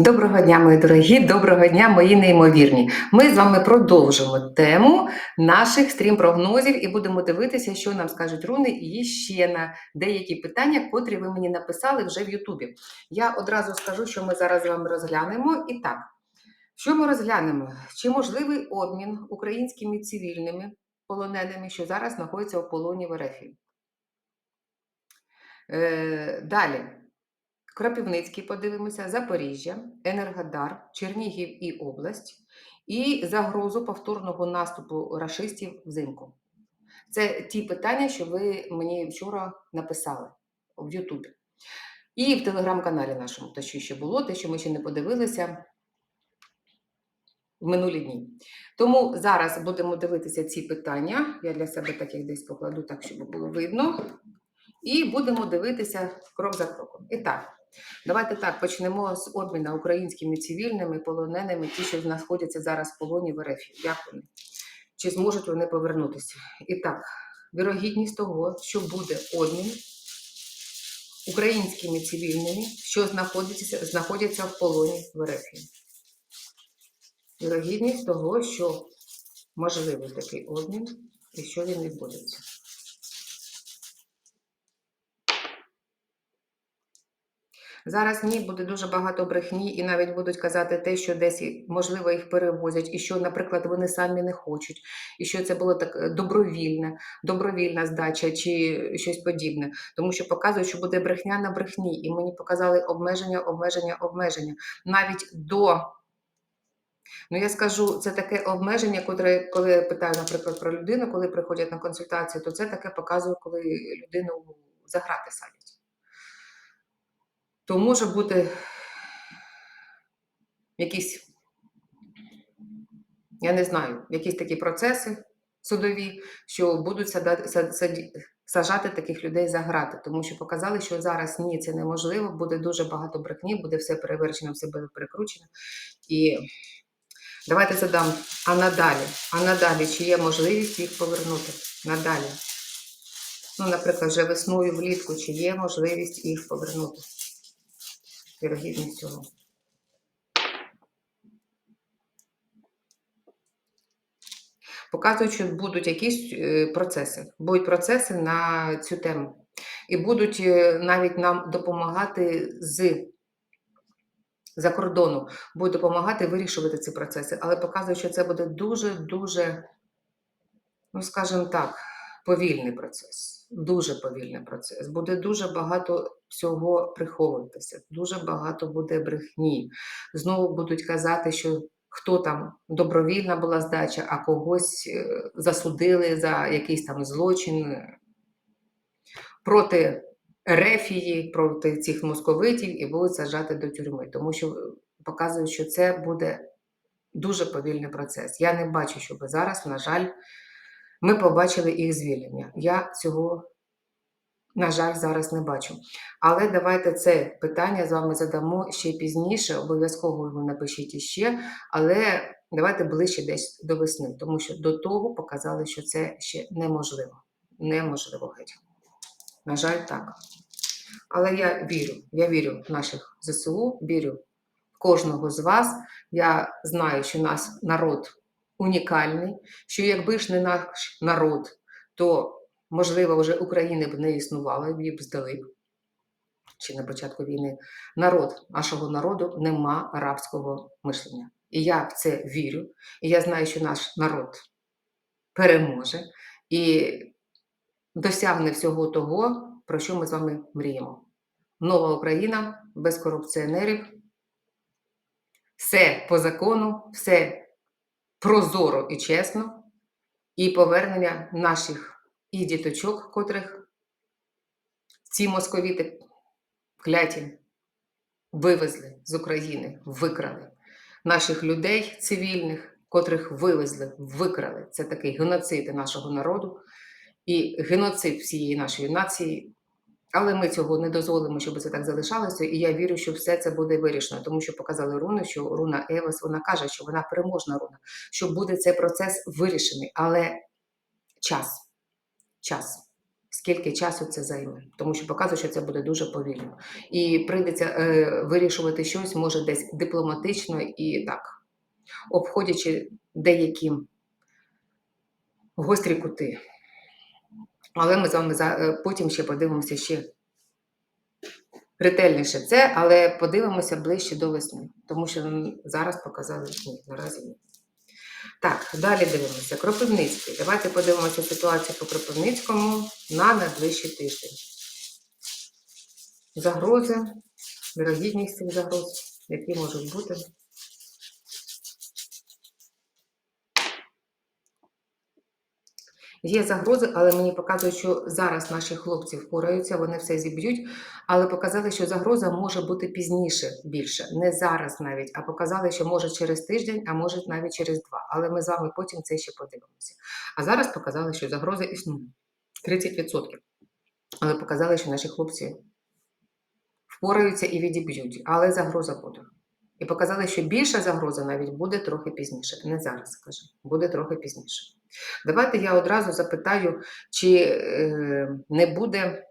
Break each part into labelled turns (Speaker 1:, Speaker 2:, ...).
Speaker 1: Доброго дня, мої дорогі, доброго дня, мої неймовірні. Ми з вами продовжимо тему наших стрім-прогнозів і будемо дивитися, що нам скажуть руни і ще на деякі питання, котрі ви мені написали вже в Ютубі. Я одразу скажу, що ми зараз з вами розглянемо. І так, що ми розглянемо? Чи можливий обмін українськими цивільними полоненими, що зараз знаходяться у полоні в РФ? Е, далі. Кропівницький подивимося, Запоріжжя, Енергодар, Чернігів і область, і загрозу повторного наступу рашистів взимку. Це ті питання, що ви мені вчора написали в Ютубі. І в телеграм-каналі нашому, те, що ще було, те, що ми ще не подивилися в минулі дні. Тому зараз будемо дивитися ці питання. Я для себе так як десь покладу, так, щоб було видно. І будемо дивитися крок за кроком. І так. Давайте так почнемо з обміну українськими цивільними полоненими, ті, що знаходяться зараз в полоні в РФ. Як? Чи зможуть вони повернутися? І так, вірогідність того, що буде обмін українськими цивільними, що знаходяться, знаходяться в полоні в РФ. Вірогідність того, що можливий такий обмін і що він відбудеться. Зараз ні, буде дуже багато брехні, і навіть будуть казати те, що десь можливо їх перевозять, і що, наприклад, вони самі не хочуть, і що це було так е, добровільне, добровільна здача чи щось подібне. Тому що показують, що буде брехня на брехні, і мені показали обмеження, обмеження, обмеження навіть до. Ну, я скажу, це таке обмеження, котре, коли я питаю, наприклад, про людину, коли приходять на консультацію, то це таке показує, коли людину заграти садять то може бути якісь, я не знаю, якісь такі процеси судові, що будуть сажати таких людей за грати, тому що показали, що зараз ні, це неможливо, буде дуже багато брехні, буде все переверчено, все буде перекручено. І давайте задам, а надалі, а надалі, чи є можливість їх повернути? Надалі. Ну, наприклад, вже весною влітку, чи є можливість їх повернути? Вірогідність цього. Показують, що будуть якісь е, процеси, будуть процеси на цю тему. І будуть е, навіть нам допомагати з за кордону, будуть допомагати вирішувати ці процеси. Але показують, що це буде дуже-дуже, ну, скажімо так, повільний процес дуже повільний процес. Буде дуже багато всього приховуватися, дуже багато буде брехні. Знову будуть казати, що хто там добровільна була здача, а когось е, засудили за якийсь там злочин проти рефії, проти цих московитів і будуть саджати до тюрми, тому що показують, що це буде дуже повільний процес. Я не бачу, щоб зараз, на жаль, ми побачили їх звільнення. Я цього, на жаль, зараз не бачу. Але давайте це питання з вами задамо ще пізніше. Обов'язково ви напишіть іще, але давайте ближче десь до весни, тому що до того показали, що це ще неможливо. Неможливо геть. На жаль, так. Але я вірю, я вірю в наших ЗСУ, вірю в кожного з вас. Я знаю, що нас народ унікальний, що якби ж не наш народ, то, можливо, вже України б не існувало, її б здали. Чи на початку війни народ нашого народу нема арабського мишлення. І я в це вірю. І я знаю, що наш народ переможе і досягне всього того, про що ми з вами мріємо. Нова Україна без корупціонерів, все по закону, все прозоро і чесно, і повернення наших і діточок, котрих ці московіти кляті вивезли з України, викрали наших людей цивільних, котрих вивезли, викрали. Це такий геноцид нашого народу і геноцид всієї нашої нації. Але ми цього не дозволимо, щоб це так залишалося, і я вірю, що все це буде вирішено, тому що показали руни, що руна Евес вона каже, що вона переможна руна, що буде цей процес вирішений, але час. Час. скільки часу це займе, тому що показує, що це буде дуже повільно. І прийдеться е, вирішувати щось, може, десь дипломатично і так, обходячи деякі гострі кути. Але ми з вами е, потім ще подивимося ще ретельніше це, але подивимося ближче до весни, тому що зараз показали ні, наразі ні. Так, далі дивимося. Кропивницький. Давайте подивимося ситуацію по Кропивницькому на найближчий тиждень. Загрози, вірогідність цих загроз, які можуть бути. Є загрози, але мені показують, що зараз наші хлопці впораються, вони все зіб'ють, але показали, що загроза може бути пізніше більше, не зараз навіть, а показали, що може через тиждень, а може навіть через два. Але ми з вами потім це ще подивимося. А зараз показали, що загроза існує 30%. Але показали, що наші хлопці впораються і відіб'ють, але загроза буде. І показали, що більша загроза навіть буде трохи пізніше. Не зараз, скажу, буде трохи пізніше. Давайте я одразу запитаю, чи е, не буде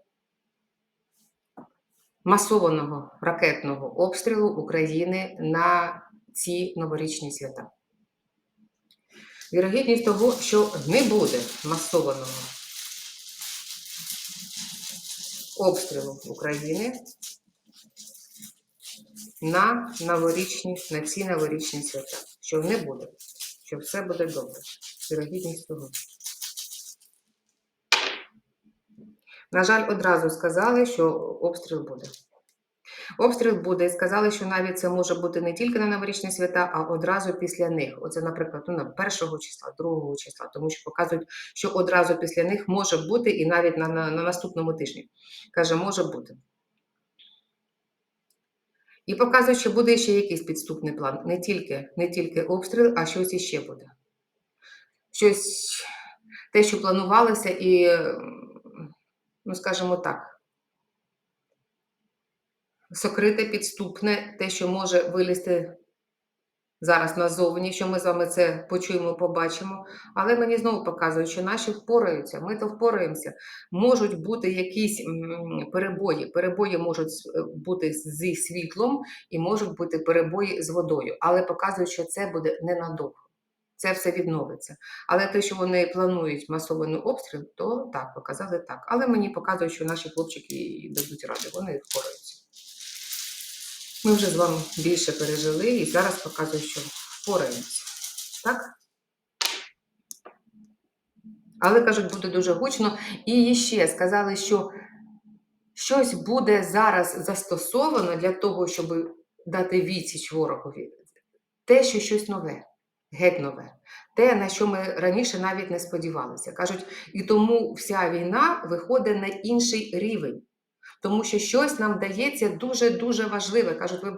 Speaker 1: масованого ракетного обстрілу України на ці новорічні свята. Вірогідність того, що не буде масованого обстрілу України на новорічні, на ці новорічні свята. Що не буде, що все буде добре. Вірогідність того. На жаль, одразу сказали, що обстріл буде. Обстріл буде, і сказали, що навіть це може бути не тільки на новорічні свята, а одразу після них. Оце, наприклад, ну, на першого числа, другого числа, тому що показують, що одразу після них може бути і навіть на, на, на наступному тижні. Каже, може бути. І показує, що буде ще якийсь підступний план. Не тільки, не тільки обстріл, а щось іще буде. Щось, те, що планувалося, і, ну, скажімо так, сокрите, підступне, те, що може вилізти зараз назовні, що ми з вами це почуємо, побачимо. Але мені знову показують, що наші впораються, ми то впораємося. Можуть бути якісь перебої. Перебої можуть е, бути зі світлом і можуть бути перебої з водою. Але показують, що це буде ненадовго. Це все відновиться. Але те, що вони планують масований обстріл, то так, показали так. Але мені показують, що наші хлопчики дадуть ради, вони впораються. Ми вже з вами більше пережили і зараз показую, що впораємося. Так? Але кажуть, буде дуже гучно. І ще сказали, що щось буде зараз застосовано для того, щоб дати відсіч ворогові. Те, що щось нове, геть нове. Те, на що ми раніше навіть не сподівалися. Кажуть, і тому вся війна виходить на інший рівень. Тому що щось нам дається дуже-дуже важливе. Кажуть, ви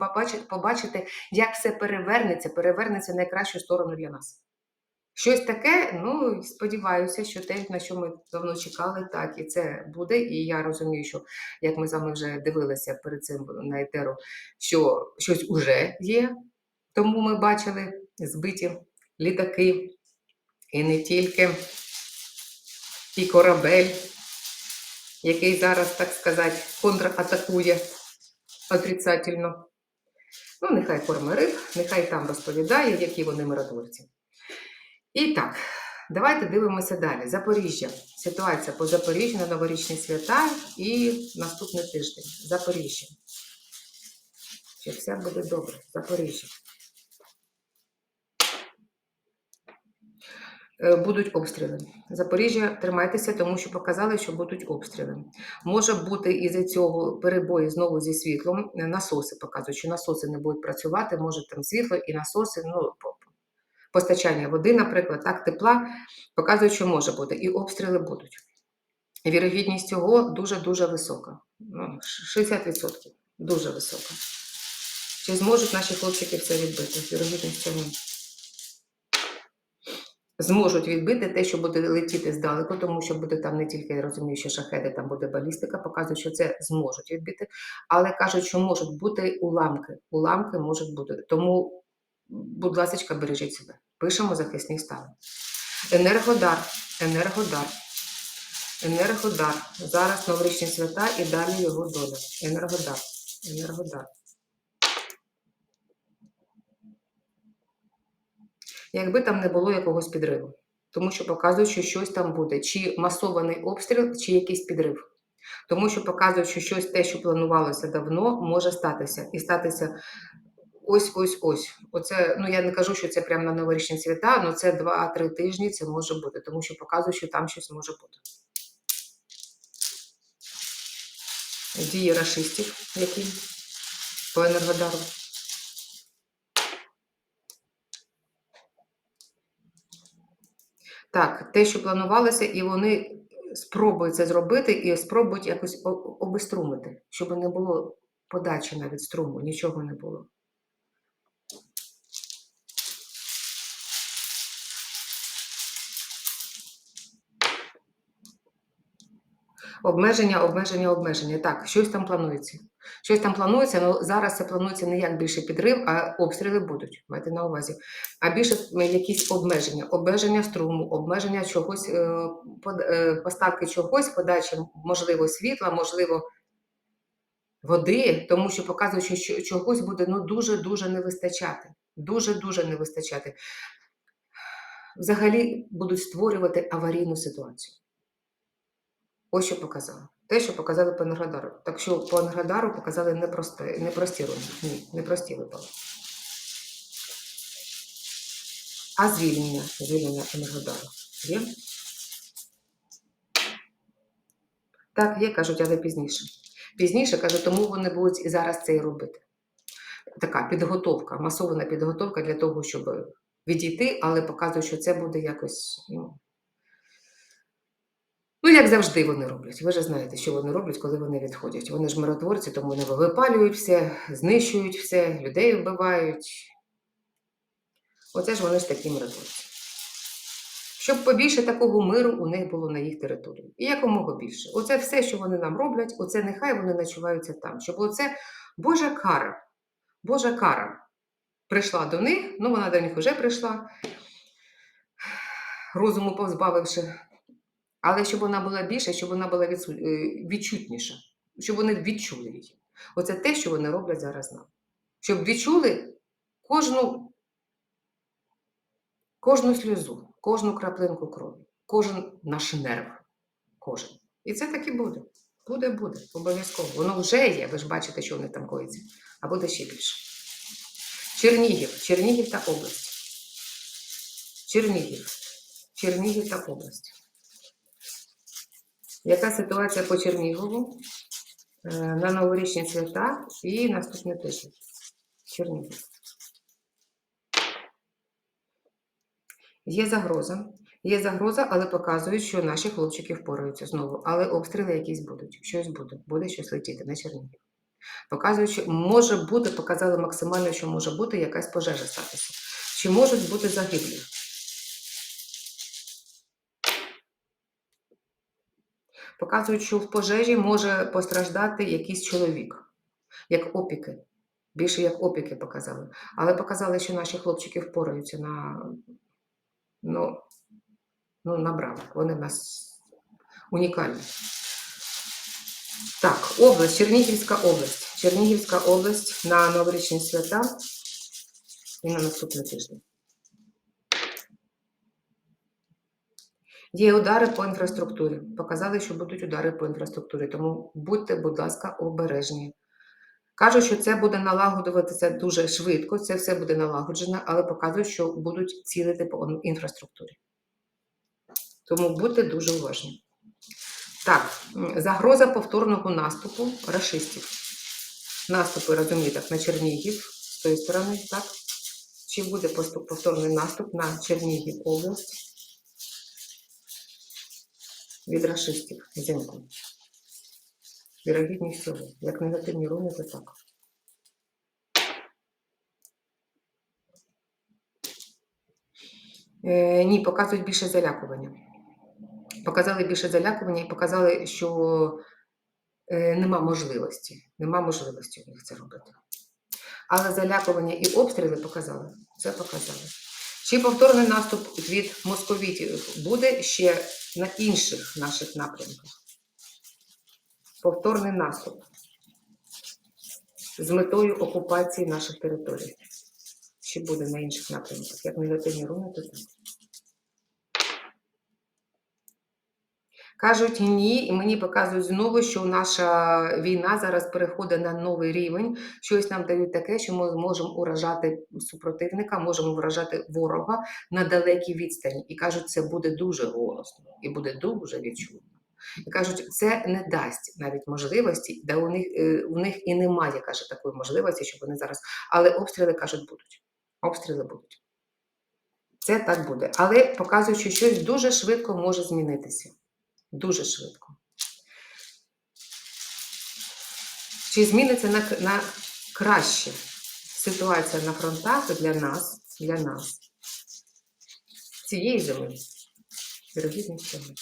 Speaker 1: побачите, як все перевернеться, перевернеться найкращу сторону для нас. Щось таке, ну, сподіваюся, що те, на що ми давно чекали, так і це буде. І я розумію, що як ми з вами вже дивилися перед цим на етеру, що щось уже є. Тому ми бачили збиті літаки, і не тільки, і корабель який зараз, так сказати, контратакує отрицательно. Ну, нехай корме риб, нехай там розповідає, які вони миротворці. І так, давайте дивимося далі. Запоріжжя. Ситуація по Запоріжжю на новорічні свята і наступний тиждень. Запоріжжя. Що все буде добре. Запоріжжя. Будуть обстріли. Запоріжжя, тримайтеся, тому що показали, що будуть обстріли. Може бути із-за цього перебої знову зі світлом. Е, Насоси показують, що насоси не будуть працювати, може там світло і насоси, ну, постачання води, наприклад, так, тепла, показують, що може бути. І обстріли будуть. Вірогідність цього дуже-дуже висока. Ну, ш- 60%. Дуже висока. Чи зможуть наші хлопчики це відбити? Вірогідність цього зможуть відбити те, що буде летіти здалеку, тому що буде там не тільки я розумію, що шахеди, там буде балістика, показують, що це зможуть відбити, але кажуть, що можуть бути уламки. Уламки можуть бути. Тому, будь ласка, бережіть себе. Пишемо захисні стали. Енергодар, енергодар. Енергодар. Зараз новорічні свята і далі його доля. Енергодар. Енергодар. Якби там не було якогось підриву. Тому що показують, що щось там буде. Чи масований обстріл, чи якийсь підрив. Тому що показують, що щось те, що планувалося давно, може статися. І статися ось ось ось. Оце, ну я не кажу, що це прямо на новорічні свята, але це 2-3 тижні це може бути, тому що показують, що там щось може бути. Дії рашистів, які по енергодару. Так, те, що планувалося, і вони спробують це зробити і спробують якось обеструмити, щоб не було подачі навіть струму, нічого не було. Обмеження, обмеження, обмеження. Так, щось там планується. Щось там планується, але зараз це планується не як більше підрив, а обстріли будуть, майте на увазі. А більше якісь обмеження, обмеження струму, обмеження чогось, е, е, поставки чогось, подачі, можливо, світла, можливо, води, тому що показують, що чогось буде ну, дуже-дуже не вистачати. Дуже-дуже не вистачати. Взагалі будуть створювати аварійну ситуацію. Ось що показали. Те, що показали по Енергодару. Так що по Енергодару показали непрості, непрості руни. Ні, непрості випали. А звільнення, звільнення Енергодару є? Так, є, кажуть, але пізніше. Пізніше, кажуть, тому вони будуть і зараз це і робити. Така підготовка, масована підготовка для того, щоб відійти, але показують, що це буде якось. Ну, як завжди вони роблять. Ви ж знаєте, що вони роблять, коли вони відходять. Вони ж миротворці, тому вони випалюють все, знищують все, людей вбивають. Оце ж вони ж такі миротворці. Щоб побільше такого миру у них було на їх території. І якомога більше. Оце все, що вони нам роблять, оце нехай вони начуваються там. Щоб оце Божа кара, Божа кара прийшла до них, ну вона до них вже прийшла, розуму позбавивши. Але щоб вона була більша, щоб вона була е, відчутніша, щоб вони відчули її. Оце те, що вони роблять зараз нам. Щоб відчули кожну, кожну сльозу, кожну краплинку крові, кожен наш нерв. Кожен. І це так і буде. Буде, буде, обов'язково. Воно вже є, ви ж бачите, що вони там коїться, а буде ще більше. Чернігів, Чернігів та область. Чернігів, Чернігів та область. Яка ситуація по Чернігову е, на новорічні свята і наступний тиждень? Чернігів. Є загроза. Є загроза, але показують, що наші хлопчики впораються знову. Але обстріли якісь будуть. Щось буде. Буде щось летіти на Чернігів. Показують, що може бути, показали максимально, що може бути якась пожежа статися. Чи можуть бути загиблі? Показують, що в пожежі може постраждати якийсь чоловік, як опіки. Більше як опіки показали. Але показали, що наші хлопчики впораються на, ну, ну, на браво. Вони в нас унікальні. Так, область, Чернігівська область. Чернігівська область на новорічні свята і на наступний тиждень. Є удари по інфраструктурі. Показали, що будуть удари по інфраструктурі, тому будьте, будь ласка, обережні. Кажуть, що це буде налагодуватися дуже швидко, це все буде налагоджено, але показують, що будуть цілити по інфраструктурі. Тому будьте дуже уважні. Так, загроза повторного наступу рашистів. Наступи, розумієте, на Чернігів з тої сторони, так? Чи буде повторний наступ на Чернігів область від рашистів взимку? Вірогідність всього. Як негативні руни, то так. Е, ні, показують більше залякування. Показали більше залякування і показали, що е, нема можливості. Нема можливості у них це робити. Але залякування і обстріли показали. Це показали. Чи повторний наступ від московітів буде ще на інших наших напрямках? Повторний наступ з метою окупації наших територій. Чи буде на інших напрямках? Як негативні руни, то так. Кажуть ні, і мені показують знову, що наша війна зараз переходить на новий рівень. Щось нам дають таке, що ми можемо уражати супротивника, можемо вражати ворога на далекій відстані. І кажуть, це буде дуже голосно і буде дуже відчутно. І кажуть, це не дасть навіть можливості, де у них, е, у них і немає, каже, такої можливості, щоб вони зараз. Але обстріли кажуть, будуть. Обстріли будуть. Це так буде. Але показують, що щось дуже швидко може змінитися. Дуже швидко. Чи зміниться на, на краще ситуація на фронтах для нас, для нас, цієї зими, дорогі знайомі?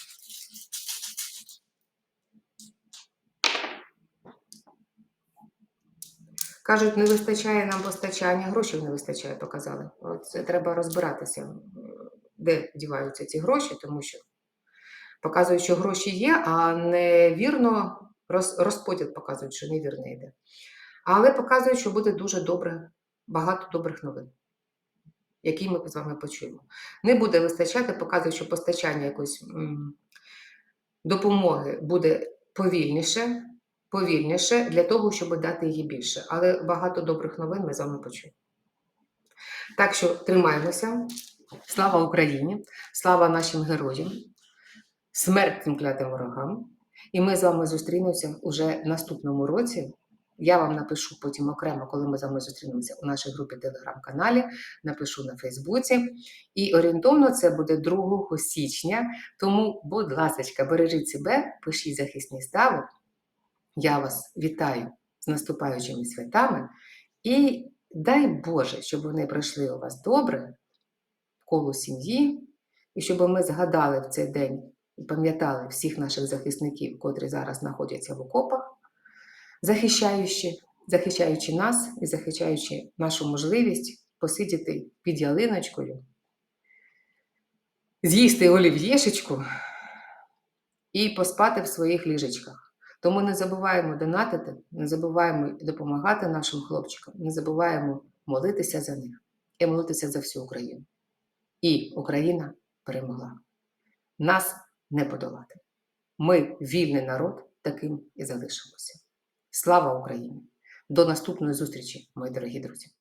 Speaker 1: Кажуть, не вистачає нам постачання, грошей не вистачає, показали. От це треба розбиратися, де діваються ці гроші, тому що показують, що гроші є, а невірно розподіл показують, що невірно йде. Але показують, що буде дуже добре, багато добрих новин, які ми з вами почуємо. Не буде вистачати, показують, що постачання якоїсь допомоги буде повільніше, повільніше для того, щоб дати її більше. Але багато добрих новин ми з вами почуємо. Так що тримаємося. Слава Україні! Слава нашим героям! Смерть цим клятим ворогам! І ми з вами зустрінемося уже наступному році. Я вам напишу потім окремо, коли ми з вами зустрінемося у нашій групі телеграм-каналі, напишу на Фейсбуці. І орієнтовно це буде 2 січня. Тому, будь ласка, бережіть себе, пишіть захисні стави. Я вас вітаю з наступаючими святами і дай Боже, щоб вони пройшли у вас добре коло сім'ї, і щоб ми згадали в цей день і пам'ятали всіх наших захисників, котрі зараз знаходяться в окопах, захищаючи, захищаючи нас і захищаючи нашу можливість посидіти під ялиночкою, з'їсти олів'єшечку і поспати в своїх ліжечках. Тому не забуваємо донатити, не забуваємо допомагати нашим хлопчикам, не забуваємо молитися за них і молитися за всю Україну. І Україна перемогла. Нас не подолати. Ми вільний народ, таким і залишимося. Слава Україні! До наступної зустрічі, мої дорогі друзі!